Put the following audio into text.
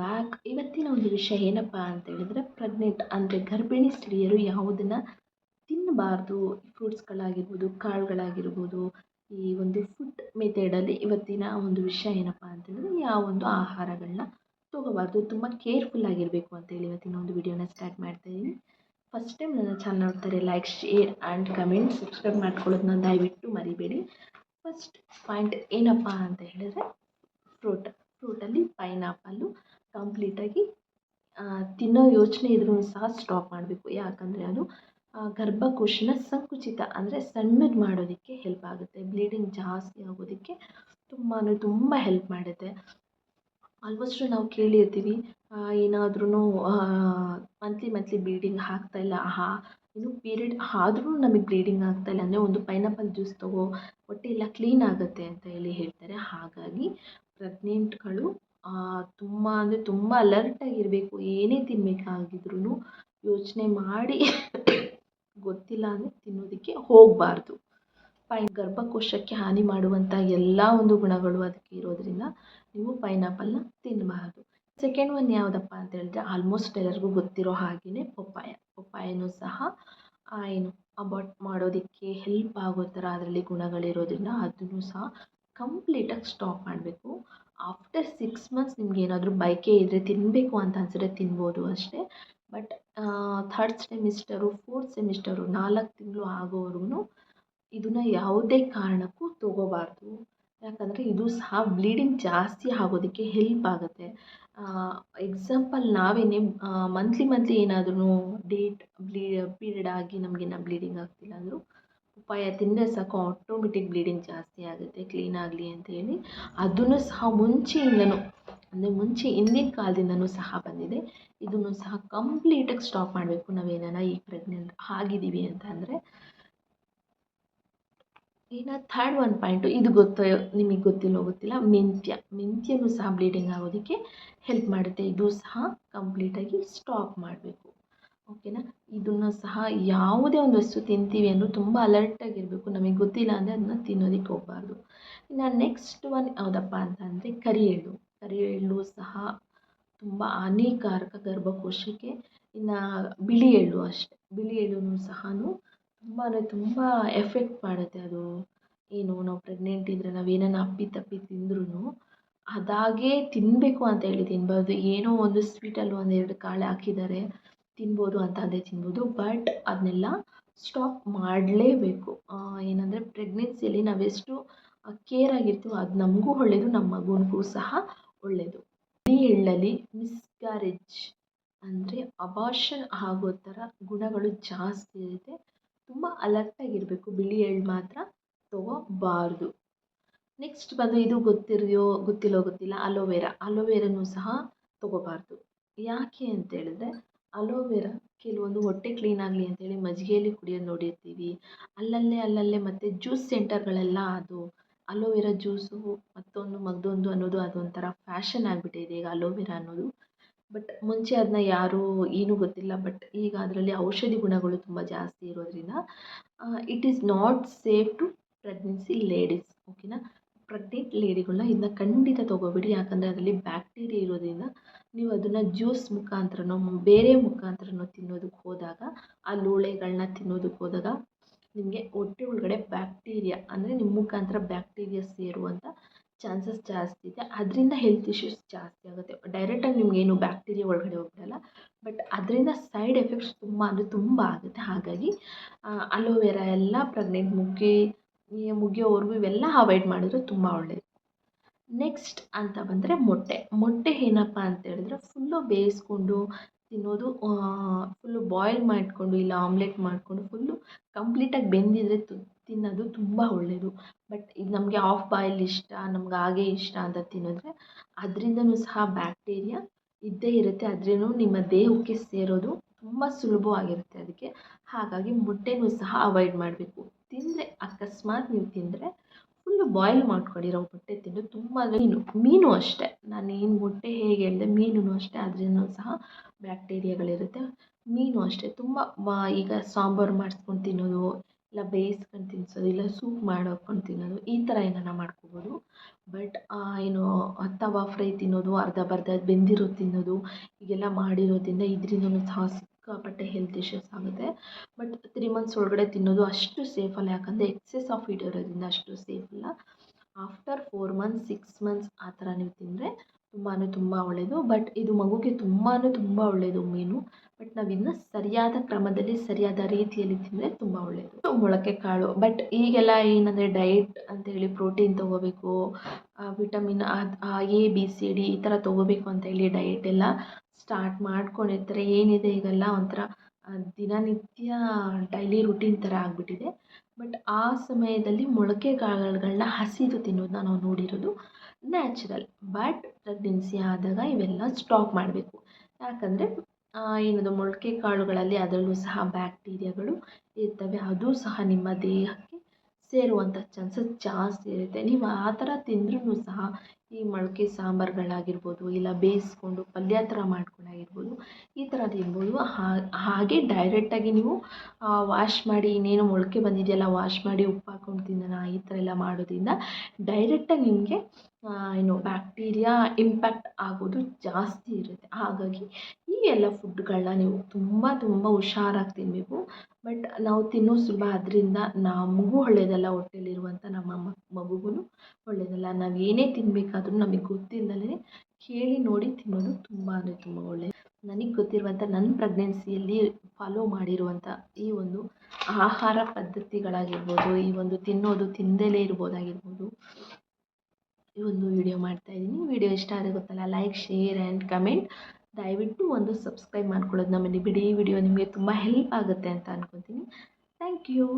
Back. ಇವತ್ತಿನ ಒಂದು ವಿಷಯ ಏನಪ್ಪ ಅಂತ ಹೇಳಿದ್ರೆ ಪ್ರೆಗ್ನೆಂಟ್ ಅಂದರೆ ಗರ್ಭಿಣಿ ಸ್ತ್ರೀಯರು ಯಾವುದನ್ನು ತಿನ್ನಬಾರ್ದು. ಫ್ರೂಟ್ಸ್ಗಳಾಗಿರ್ಬೋದು ಕಾಳುಗಳಾಗಿರ್ಬೋದು, ಈ ಒಂದು ಫುಡ್ ಮೆಥಡಲ್ಲಿ ಇವತ್ತಿನ ಒಂದು ವಿಷಯ ಏನಪ್ಪ ಅಂತಂದರೆ ಯಾವ ಒಂದು ಆಹಾರಗಳನ್ನ ತೊಗೋಬಾರ್ದು. ತುಂಬ ಕೇರ್ಫುಲ್ ಆಗಿರಬೇಕು ಅಂತೇಳಿ ಇವತ್ತಿನ ಒಂದು ವಿಡಿಯೋನ ಸ್ಟಾರ್ಟ್ ಮಾಡ್ತಾ ಇದ್ದೀನಿ ಫಸ್ಟ್ ಟೈಮ್ ನನ್ನ ಚಾನಲ್ ನೋಡ್ತಾರೆ like share and comment subscribe ಮಾಡ್ಕೊಳ್ಳೋದನ್ನ ದಯವಿಟ್ಟು ಮರಿಬೇಡಿ. ಫಸ್ಟ್ ಪಾಯಿಂಟ್ ಏನಪ್ಪ ಅಂತ ಹೇಳಿದ್ರೆ ಫ್ರೂಟ್ ಫ್ರೂಟಲ್ಲಿ ಪೈನಾಪಲ್ಲು ಕಂಪ್ಲೀಟಾಗಿ ತಿನ್ನೋ ಯೋಚನೆ ಇದ್ರೂ ಸಹ ಸ್ಟಾಪ್ ಮಾಡಬೇಕು. ಯಾಕಂದರೆ ಅದು ಗರ್ಭಕೋಶನ ಸಂಕುಚಿತ ಅಂದರೆ ಸಣ್ಣದು ಮಾಡೋದಕ್ಕೆ ಹೆಲ್ಪ್ ಆಗುತ್ತೆ. ಬ್ಲೀಡಿಂಗ್ ಜಾಸ್ತಿ ಆಗೋದಕ್ಕೆ ತುಂಬಾ ತುಂಬ ಹೆಲ್ಪ್ ಮಾಡುತ್ತೆ. ಆಲ್ಮೋಸ್ಟ್ ನಾವು ಕೇಳಿರ್ತೀವಿ ಏನಾದ್ರೂ ಮಂತ್ಲಿ ಮಂತ್ಲಿ ಬ್ಲೀಡಿಂಗ್ ಆಗ್ತಾಯಿಲ್ಲ ಹಾ ಇನ್ನು ಪೀರಿಯಡ್ ಆದ್ರೂ ನಮಗೆ ಬ್ಲೀಡಿಂಗ್ ಆಗ್ತಾಯಿಲ್ಲ ಅಂದರೆ ಒಂದು ಪೈನಾಪಲ್ ಜ್ಯೂಸ್ ತಗೋ, ಹೊಟ್ಟೆ ಎಲ್ಲ ಕ್ಲೀನ್ ಆಗುತ್ತೆ ಅಂತ ಹೇಳಿ ಹೇಳ್ತಾರೆ. ಹಾಗಾಗಿ ಪ್ರೆಗ್ನೆಂಟ್ಗಳು ತುಂಬ ಅಂದರೆ ತುಂಬ ಅಲರ್ಟಾಗಿರಬೇಕು ಏನೇ ತಿನ್ನಬೇಕಾಗಿದ್ರೂ ಯೋಚನೆ ಮಾಡಿ ಗೊತ್ತಿಲ್ಲ ಅಂದರೆ ತಿನ್ನೋದಕ್ಕೆ ಹೋಗಬಾರ್ದು. ಪೈನ್ ಗರ್ಭಕೋಶಕ್ಕೆ ಹಾನಿ ಮಾಡುವಂಥ ಎಲ್ಲ ಒಂದು ಗುಣಗಳು ಅದಕ್ಕೆ ಇರೋದರಿಂದ ನೀವು ಪೈನಾಪಲ್ನ ತಿನ್ನಬಾರ್ದು ಸೆಕೆಂಡ್ ಒನ್ ಯಾವುದಪ್ಪ ಅಂತ ಹೇಳಿದ್ರೆ ಆಲ್ಮೋಸ್ಟ್ ಎಲ್ಲರಿಗೂ ಗೊತ್ತಿರೋ ಹಾಗೆಯೇ ಪಪ್ಪಾಯ. ಪಪ್ಪಾಯನೂ ಸಹ ಏನು ಅಬಾಟ್ ಮಾಡೋದಕ್ಕೆ ಹೆಲ್ಪ್ ಆಗೋ ಥರ ಅದರಲ್ಲಿ ಗುಣಗಳಿರೋದ್ರಿಂದ ಅದನ್ನು ಸಹ ಕಂಪ್ಲೀಟಾಗಿ ಸ್ಟಾಪ್ ಮಾಡಬೇಕು. ಆಫ್ಟರ್ ಸಿಕ್ಸ್ ಮಂತ್ಸ್ ನಿಮ್ಗೆ ಏನಾದರೂ ಬೈಕೆ ಇದ್ದರೆ ತಿನ್ನಬೇಕು ಅಂತ ಅನಿಸಿದ್ರೆ ತಿನ್ಬೋದು ಅಷ್ಟೇ. But third semester fourth semester ನಾಲ್ಕು ತಿಂಗಳು ಆಗೋವರೆಗೂ ಇದನ್ನು ಯಾವುದೇ ಕಾರಣಕ್ಕೂ ತಗೋಬಾರ್ದು. ಯಾಕಂದರೆ ಇದು ಸಹ ಬ್ಲೀಡಿಂಗ್ ಜಾಸ್ತಿ ಆಗೋದಕ್ಕೆ ಹೆಲ್ಪ್ ಆಗುತ್ತೆ. ಎಕ್ಸಾಂಪಲ್ ನಾವೇನೇ ಮಂತ್ಲಿ ಮಂತ್ಲಿ ಏನಾದ್ರೂ ಡೇಟ್ ಬ್ಲೀ ಪೀರಿಯಡ್ ಆಗಿ ನಮಗಿನ್ನ ಬ್ಲೀಡಿಂಗ್ ಆಗ್ತಿಲ್ಲ ಅಂದರೂ ಪಪ್ಪಾಯ ತಿಂದರೆ ಸಾಕು ಆಟೋಮೆಟಿಕ್ ಬ್ಲೀಡಿಂಗ್ ಜಾಸ್ತಿ ಆಗುತ್ತೆ ಕ್ಲೀನ್ ಆಗಲಿ ಅಂತ ಹೇಳಿ. ಅದನ್ನು ಸಹ ಮುಂಚೆಯಿಂದಲೂ ಅಂದರೆ ಮುಂಚೆ ಹಿಂದಿನ ಕಾಲದಿಂದನೂ ಸಹ ಬಂದಿದೆ. ಇದನ್ನು ಸಹ ಕಂಪ್ಲೀಟಾಗಿ ಸ್ಟಾಪ್ ಮಾಡಬೇಕು. ನಾವೇನಾರ ಈ ಪ್ರೆಗ್ನೆಂಟ್ ಆಗಿದ್ದೀವಿ ಅಂತ ಅಂದರೆ ಇನ್ನು ಥರ್ಡ್ ಒನ್ ಪಾಯಿಂಟು ಇದು ಗೊತ್ತೋ, ನಿಮಗೆ ಗೊತ್ತಿಲ್ಲೋ ಗೊತ್ತಿಲ್ಲ. ಮೆಂತ್ಯ, ಮೆಂತ್ಯನೂ ಸಹ ಬ್ಲೀಡಿಂಗ್ ಆಗೋದಕ್ಕೆ ಹೆಲ್ಪ್ ಮಾಡುತ್ತೆ. ಇದು ಸಹ ಕಂಪ್ಲೀಟಾಗಿ ಸ್ಟಾಪ್ ಮಾಡಬೇಕು. ಓಕೆನಾ? ಇದನ್ನು ಸಹ ಯಾವುದೇ ಒಂದು ವಸ್ತು ತಿಂತೀವಿ ಅಂದರೂ ತುಂಬ ಅಲರ್ಟಾಗಿರಬೇಕು ನಮಗೆ ಗೊತ್ತಿಲ್ಲ ಅಂದರೆ ಅದನ್ನ ತಿನ್ನೋದಕ್ಕೆ ಹೋಗಬಾರ್ದು. ಇನ್ನು ನೆಕ್ಸ್ಟ್ ಒನ್ ಯಾವುದಪ್ಪ ಅಂತ ಅಂದರೆ ಕರಿ ಎಳ್ಳು ಕರಿ ಎಳ್ಳು ಸಹ ತುಂಬ ಹಾನಿಕಾರಕ ಗರ್ಭಕೋಶಕ್ಕೆ. ಇನ್ನು ಬಿಳಿ ಎಳ್ಳು ಅಷ್ಟೇ. ಬಿಳಿ ಎಳ್ಳು ಸಹ ತುಂಬ ಅಂದರೆ ತುಂಬ ಎಫೆಕ್ಟ್ ಮಾಡುತ್ತೆ ಅದು. ಏನು ನಾವು ಪ್ರೆಗ್ನೆಂಟ್ ಇದ್ದರೆ ನಾವು ಏನೇನು ಅಪ್ಪಿ ತಪ್ಪಿ ತಿಂದ್ರೂ ಅದಾಗೇ ತಿನ್ನಬೇಕು ಅಂತ ಹೇಳಿ ತಿನ್ಬಾರ್ದು. ಏನೋ ಒಂದು ಸ್ವೀಟಲ್ಲಿ ಒಂದೆರಡು ಕಾಳು ಹಾಕಿದ್ದಾರೆ. ತಿನ್ಬೋದು ಅಂತ ಅದೇ ತಿನ್ಬೋದು ಬಟ್ ಅದನ್ನೆಲ್ಲ ಸ್ಟಾಪ್ ಮಾಡಲೇಬೇಕು. ಏನಂದರೆ ಪ್ರೆಗ್ನೆನ್ಸಿಯಲ್ಲಿ ನಾವೆಷ್ಟು ಕೇರ್ ಆಗಿರ್ತೀವೋ ಅದು ನಮಗೂ ಒಳ್ಳೆಯದು ನಮ್ಮ ಮಗುನಿಗೂ ಸಹ ಒಳ್ಳೆಯದು ಬಿಳಿ ಎಳ್ಳಲ್ಲಿ ಮಿಸ್ಕ್ಯಾರೇಜ್ ಅಂದರೆ ಅಬಾರ್ಷನ್ ಆಗೋ ಥರ ಗುಣಗಳು ಜಾಸ್ತಿ ಇರುತ್ತೆ. ತುಂಬ ಅಲರ್ಟಾಗಿರಬೇಕು ಬಿಳಿ ಎಳ್ಳು ಮಾತ್ರ ತಗೋಬಾರ್ದು. ನೆಕ್ಸ್ಟ್ ಬಂದು ಇದು ಗೊತ್ತಿದೆಯೋ ಗೊತ್ತಿಲ್ಲೋ ಗೊತ್ತಿಲ್ಲ ಅಲೋವೆರಾ ಅಲೋವೆರಾನು ಸಹ ತಗೋಬಾರ್ದು. ಯಾಕೆ ಅಂತ ಹೇಳಿದ್ರೆ ಅಲೋವೆರಾ ಕೆಲವೊಂದು ಹೊಟ್ಟೆ ಕ್ಲೀನ್ ಆಗಲಿ ಅಂತೇಳಿ ಮಜ್ಜಿಗೆಯಲ್ಲಿ ಕುಡಿಯೋದು ನೋಡಿರ್ತೀವಿ. ಅಲ್ಲಲ್ಲೇ ಅಲ್ಲಲ್ಲೇ ಮತ್ತು ಜ್ಯೂಸ್ ಸೆಂಟರ್ಗಳೆಲ್ಲ ಅದು. ಅಲೋವೆರಾ ಜ್ಯೂಸು ಮತ್ತೊಂದು ಮಗದೊಂದು ಅನ್ನೋದು ಅದೊಂಥರ ಫ್ಯಾಷನ್ ಆಗಿಬಿಟ್ಟಿದೆ ಈಗ ಅಲೋವೆರಾ ಅನ್ನೋದು. ಬಟ್ ಮುಂಚೆ ಅದನ್ನ ಯಾರೂ ಏನೂ ಗೊತ್ತಿಲ್ಲ ಬಟ್ ಈಗ ಅದರಲ್ಲಿ ಔಷಧಿ ಗುಣಗಳು ತುಂಬ ಜಾಸ್ತಿ ಇರೋದರಿಂದ it is not safe to pregnancy ladies ಓಕೆನಾ ಪ್ರೆಗ್ನೆಂಟ್ ಲೇಡಿಗಳನ್ನ ಇದನ್ನ ಖಂಡಿತ ತೊಗೋಬೇಡಿ. ಯಾಕಂದರೆ ಅದರಲ್ಲಿ ಬ್ಯಾಕ್ಟೀರಿಯಾ ಇರೋದ್ರಿಂದ ನೀವು ಅದನ್ನು ಜ್ಯೂಸ್ ಮುಖಾಂತರನೋ ಬೇರೆ ಮುಖಾಂತರನೋ ತಿನ್ನೋದಕ್ಕೆ ಹೋದಾಗ, ಆ ಲೋಳೆಗಳನ್ನ ತಿನ್ನೋದಕ್ಕೆ ಹೋದಾಗ ನಿಮಗೆ ಹೊಟ್ಟೆ ಒಳಗಡೆ ಬ್ಯಾಕ್ಟೀರಿಯಾ, ಅಂದರೆ ನಿಮ್ಮ ಮುಖಾಂತರ ಬ್ಯಾಕ್ಟೀರಿಯಾ ಸೇರುವಂಥ ಚಾನ್ಸಸ್ ಜಾಸ್ತಿ ಇದೆ. ಅದರಿಂದ ಹೆಲ್ತ್ ಇಶ್ಯೂಸ್ ಜಾಸ್ತಿ ಆಗುತ್ತೆ. ಡೈರೆಕ್ಟಾಗಿ ನಿಮಗೇನು ಬ್ಯಾಕ್ಟೀರಿಯಾ ಒಳಗಡೆ ಹೋಗ್ಬಿಡಲ್ಲ. ಬಟ್ ಅದರಿಂದ ಸೈಡ್ ಎಫೆಕ್ಟ್ಸ್ ತುಂಬ, ಅಂದರೆ ತುಂಬ ಆಗುತ್ತೆ. ಹಾಗಾಗಿ ಅಲೋವೆರಾ ಎಲ್ಲ ಪ್ರೆಗ್ನೆಂಟ್ ಮುಗಿ ಮುಗಿಯೋವರೆಗೂ ಇವೆಲ್ಲ ಅವಾಯ್ಡ್ ಮಾಡಿದ್ರೆ ತುಂಬ ಒಳ್ಳೆಯದು ನೆಕ್ಸ್ಟ್ ಅಂತ ಬಂದರೆ ಮೊಟ್ಟೆ. ಮೊಟ್ಟೆ ಏನಪ್ಪ ಅಂತ ಹೇಳಿದ್ರೆ ಫುಲ್ಲು ಬೇಯಿಸ್ಕೊಂಡು ತಿನ್ನೋದು ಫುಲ್ಲು ಬಾಯ್ಲ್ ಮಾಡಿಕೊಂಡು ಇಲ್ಲ ಆಮ್ಲೆಟ್ ಮಾಡಿಕೊಂಡು ಫುಲ್ಲು ಕಂಪ್ಲೀಟಾಗಿ ಬೆಂದಿದ್ದರೆ ತಿನ್ನೋದು ತುಂಬ ಒಳ್ಳೆಯದು ಬಟ್ ಇದು ನಮಗೆ ಆಫ್ ಬಾಯ್ಲ್ ಇಷ್ಟ, ನಮ್ಗೆ ಹಾಗೆ ಇಷ್ಟ ಅಂತ ತಿನ್ನಿದ್ರೆ ಅದರಿಂದನೂ ಸಹ ಬ್ಯಾಕ್ಟೀರಿಯಾ ಇದ್ದೇ ಇರುತ್ತೆ. ಅದ್ರೂ ನಿಮ್ಮ ದೇಹಕ್ಕೆ ಸೇರೋದು ತುಂಬ ಸುಲಭವಾಗಿರುತ್ತೆ ಅದಕ್ಕೆ. ಹಾಗಾಗಿ ಮೊಟ್ಟೆನೂ ಸಹ ಅವಾಯ್ಡ್ ಮಾಡಬೇಕು. ತಿಂದರೆ, ಅಕಸ್ಮಾತ್ ನೀವು ತಿಂದರೆ ಫುಲ್ಲು ಬಾಯ್ಲ್ ಮಾಡ್ಕೊಂಡಿರೋ ಮೊಟ್ಟೆ ತಿಂದು. ತುಂಬ ಮೀನು ಮೀನು ಅಷ್ಟೇ. ನಾನು ಏನು ಮೊಟ್ಟೆ ಹೇಗೆ ಹೇಳಿದೆ ಮೀನು ಅಷ್ಟೇ ಅದರಿಂದ ಸಹ ಬ್ಯಾಕ್ಟೀರಿಯಾಗಳಿರುತ್ತೆ. ಮೀನು ಅಷ್ಟೇ. ತುಂಬ ಈಗ ಸಾಂಬಾರು ಮಾಡಿಸ್ಕೊಂಡು ತಿನ್ನೋದು, ಇಲ್ಲ ಬೇಯಿಸ್ಕೊಂಡು ತಿನ್ನಿಸೋದು ಇಲ್ಲ ಸೂಪ್ ಮಾಡ್ಕೊಂಡು ತಿನ್ನೋದು, ಈ ಥರ ಏನಾನ ಮಾಡ್ಕೋಬೋದು. ಬಟ್ ಏನು ತವಾ ಫ್ರೈ ತಿನ್ನೋದು, ಅರ್ಧ ಬರ್ಧ ಬೆಂದಿರೋದು ತಿನ್ನೋದು, ಹೀಗೆಲ್ಲ ಮಾಡಿರೋದ್ರಿಂದ ಇದರಿಂದನೂ ಸಹ ಸಿಕ್ಕಾಪಟ್ಟೆ ಹೆಲ್ತ್ ಇಶ್ಯೂಸ್ ಆಗುತ್ತೆ. ಬಟ್ ತ್ರೀ ಮಂತ್ಸ್ ಒಳಗಡೆ ತಿನ್ನೋದು ಅಷ್ಟು ಸೇಫ್ ಅಲ್ಲ. ಯಾಕಂದರೆ ಎಕ್ಸೆಸ್ ಆಫ್ ಫೀಡ್ ಇರೋದ್ರಿಂದ ಅಷ್ಟು ಸೇಫ್ ಇಲ್ಲ after four months six months ಆ ಥರ ನೀವು ತಿಂದರೆ ತುಂಬಾ ತುಂಬ ಒಳ್ಳೆಯದು ಬಟ್ ಇದು ಮಗುಗೆ ತುಂಬಾ ತುಂಬ ಒಳ್ಳೆಯದು ಮೀನು ಬಟ್ ನಾವು ಇನ್ನು ಸರಿಯಾದ ಕ್ರಮದಲ್ಲಿ, ಸರಿಯಾದ ರೀತಿಯಲ್ಲಿ ತಿಂದರೆ ತುಂಬ ಒಳ್ಳೆಯದು ಮೊಳಕೆ ಕಾಳು. ಬಟ್ ಈಗೆಲ್ಲ ಏನಂದರೆ ಡಯಟ್ ಅಂತೇಳಿ ಪ್ರೋಟೀನ್ ತೊಗೋಬೇಕು vitamin A B C D ಈ ಥರ ತೊಗೋಬೇಕು ಅಂತೇಳಿ ಡಯಟ್ ಎಲ್ಲ ಸ್ಟಾರ್ಟ್ ಮಾಡ್ಕೊಂಡಿರ್ತಾರೆ. ಏನಿದೆ ಈಗೆಲ್ಲ ಒಂಥರ ದಿನನಿತ್ಯ ಡೈಲಿ ರುಟೀನ್ ಥರ ಆಗಿಬಿಟ್ಟಿದೆ. ಬಟ್ ಆ ಸಮಯದಲ್ಲಿ ಮೊಳಕೆ ಕಾಳುಗಳನ್ನ ಹಸಿದು ತಿನ್ನೋದನ್ನ ನಾವು ನೋಡಿರೋದು ನ್ಯಾಚುರಲ್ ಬಟ್ ಪ್ರೆಗ್ನೆನ್ಸಿ ಆದಾಗ ಇವೆಲ್ಲ ಸ್ಟಾಪ್ ಮಾಡಬೇಕು. ಯಾಕಂದರೆ ಏನದು ಮೊಳಕೆ ಕಾಳುಗಳಲ್ಲಿ ಅದರಲ್ಲೂ ಸಹ ಬ್ಯಾಕ್ಟೀರಿಯಾಗಳು ಇರ್ತವೆ. ಅದು ಸಹ ನಿಮ್ಮ ದೇಹಕ್ಕೆ ಸೇರುವಂಥ ಚಾನ್ಸಸ್ ಜಾಸ್ತಿ ಇರುತ್ತೆ. ನೀವು ಆ ಥರ ತಿಂದ್ರೂ ಸಹ ಈ ಮೊಳಕೆ ಸಾಂಬಾರುಗಳಾಗಿರ್ಬೋದು, ಇಲ್ಲ ಬೇಯಿಸ್ಕೊಂಡು ಪಲ್ಯ ಥರ ಮಾಡ್ಕೊಂಡಾಗಿರ್ಬೋದು ಈ ಥರದ್ದು ಇರ್ಬೋದು. ಹಾಗೆ ಡೈರೆಕ್ಟಾಗಿ ನೀವು ವಾಶ್ ಮಾಡಿ ಇನ್ನೇನು ಮೊಳಕೆ ಬಂದಿದೆಯಲ್ಲ ವಾಶ್ ಮಾಡಿ ಉಪ್ಪು ಹಾಕೊಂಡು ತಿನ್ನೋಣ ಈ ಥರ ಎಲ್ಲ ಮಾಡೋದ್ರಿಂದ ಡೈರೆಕ್ಟಾಗಿ ನಿಮಗೆ ಏನು ಬ್ಯಾಕ್ಟೀರಿಯಾ ಇಂಪ್ಯಾಕ್ಟ್ ಆಗೋದು ಜಾಸ್ತಿ ಇರುತ್ತೆ. ಹಾಗಾಗಿ ಎಲ್ಲ ಫುಡ್ಗಳನ್ನ ನೀವು ತುಂಬ ತುಂಬ ಹುಷಾರಾಗಿ ತಿನ್ನಬೇಕು ಬಟ್ ನಾವು ತಿನ್ನೋ ಸುಲಭ ಅದರಿಂದ ನಮಗೂ ಒಳ್ಳೆಯದಲ್ಲ ಹೊಟ್ಟೆಲಿರುವಂಥ ನಮ್ಮ ಮಗುಗೂ ಒಳ್ಳೆಯದಲ್ಲ ನಾವು ಏನೇ ತಿನ್ನಬೇಕಾದ್ರೂ ನಮಗೆ ಗೊತ್ತಿಲ್ಲದೇ ಕೇಳಿ ನೋಡಿ ತಿನ್ನೋದು ತುಂಬ ಅಂದರೆ ತುಂಬ ಒಳ್ಳೆಯದು ನನಗೆ ಗೊತ್ತಿರುವಂಥ ನನ್ನ ಪ್ರೆಗ್ನೆನ್ಸಿಯಲ್ಲಿ ಫಾಲೋ ಮಾಡಿರುವಂಥ ಈ ಒಂದು ಆಹಾರ ಪದ್ಧತಿಗಳಾಗಿರ್ಬೋದು, ಈ ಒಂದು ತಿನ್ನೋದು ತಿಂದಲೇ ಇರ್ಬೋದಾಗಿರ್ಬೋದು, ಈ ಒಂದು ವಿಡಿಯೋ ಮಾಡ್ತಾಯಿದ್ದೀನಿ ವಿಡಿಯೋ ಇಷ್ಟ ಆದರೆ ಗೊತ್ತಲ್ಲ, ಲೈಕ್, ಶೇರ್, ಆ್ಯಂಡ್ ಕಮೆಂಟ್. ದಯವಿಟ್ಟು ಒಂದು ಸಬ್ಸ್ಕ್ರೈಬ್ ಮಾಡ್ಕೊಳ್ಳೋದು ನಮ್ಮಲ್ಲಿ ಬಿಡಿ ವಿಡಿಯೋ ನಿಮಗೆ ತುಂಬ ಹೆಲ್ಪ್ ಆಗುತ್ತೆ ಅಂತ ಅಂದ್ಕೊತೀನಿ ಥ್ಯಾಂಕ್ ಯು